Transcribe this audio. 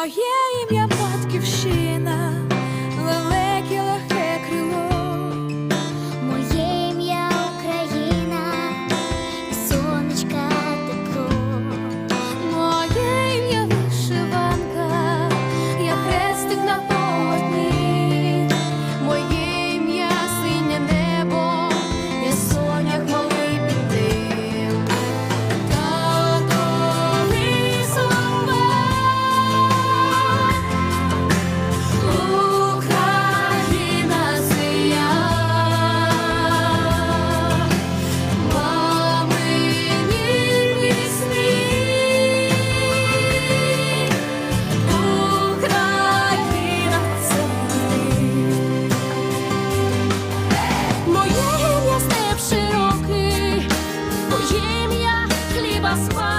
moje imię хліба спа.